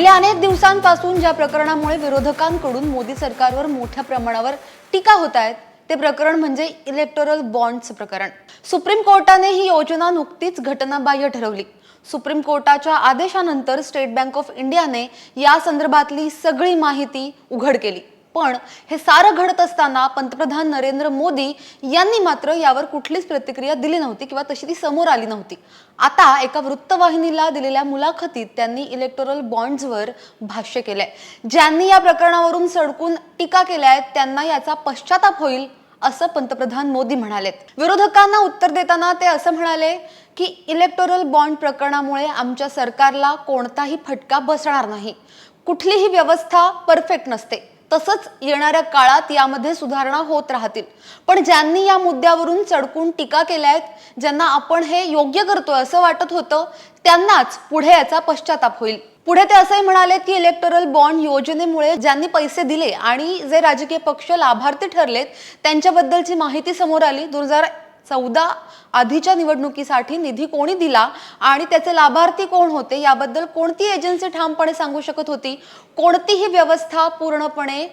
गेल्या अनेक दिवसांपासून ज्या प्रकरणामुळे विरोधकांकडून मोदी सरकारवर मोठ्या प्रमाणावर टीका होत आहेत ते प्रकरण म्हणजे इलेक्टोरल बॉन्डचं प्रकरण. सुप्रीम कोर्टाने ही योजना नुकतीच घटनाबाह्य ठरवली. सुप्रीम कोर्टाच्या आदेशानंतर स्टेट बँक ऑफ इंडियाने या संदर्भातली सगळी माहिती उघड केली. पण हे सारं घडत असताना पंतप्रधान नरेंद्र मोदी यांनी मात्र यावर कुठलीच प्रतिक्रिया दिली नव्हती किंवा तशी ती समोर आली नव्हती. आता एका वृत्तवाहिनीला दिलेल्या मुलाखतीत त्यांनी इलेक्टोरल बॉन्ड्सवर भाष्य केलंय. ज्यांनी या प्रकरणावरून सडकून टीका केल्या आहेत त्यांना याचा पश्चाताप होईल असं पंतप्रधान मोदी म्हणालेत. विरोधकांना उत्तर देताना ते असं म्हणाले की इलेक्टोरल बॉन्ड प्रकरणामुळे आमच्या सरकारला कोणताही फटका बसणार नाही. कुठलीही व्यवस्था परफेक्ट नसते. तसंच येणाऱ्या काळात यामध्ये सुधारणा होत राहतील. पण ज्यांनी या मुद्द्यावरून चडकून टीका केल्या आहेत ज्यांना आपण हे योग्य करतोय असं वाटत होतं त्यांनाच पुढे याचा पश्चाताप होईल. पुढे ते असंही म्हणाले की इलेक्टोरल बॉन्ड योजनेमुळे ज्यांनी पैसे दिले आणि जे राजकीय पक्ष लाभार्थी ठरलेत त्यांच्याबद्दलची माहिती समोर आली. दोन हजार चौदा आधीच्या निवडणुकीसाठी निधी कोणी दिला आणि त्याचे लाभार्थी कोण होते याबद्दल कोणती एजन्सी ठामपणे सांगू शकत होती? कोणतीही व्यवस्था पूर्णपणे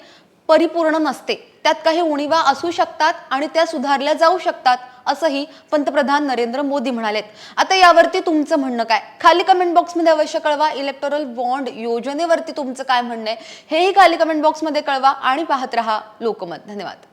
परिपूर्ण नसते. त्यात काही उणीवा असू शकतात आणि त्या सुधारल्या जाऊ शकतात असंही पंतप्रधान नरेंद्र मोदी म्हणालेत. आता यावरती तुमचं म्हणणं काय? खाली कमेंट बॉक्समध्ये अवश्य कळवा. इलेक्टोरल बॉन्ड योजनेवरती तुमचं काय म्हणणं आहे? हेही खाली कमेंट बॉक्समध्ये कळवा आणि पाहत रहा लोकमत. धन्यवाद.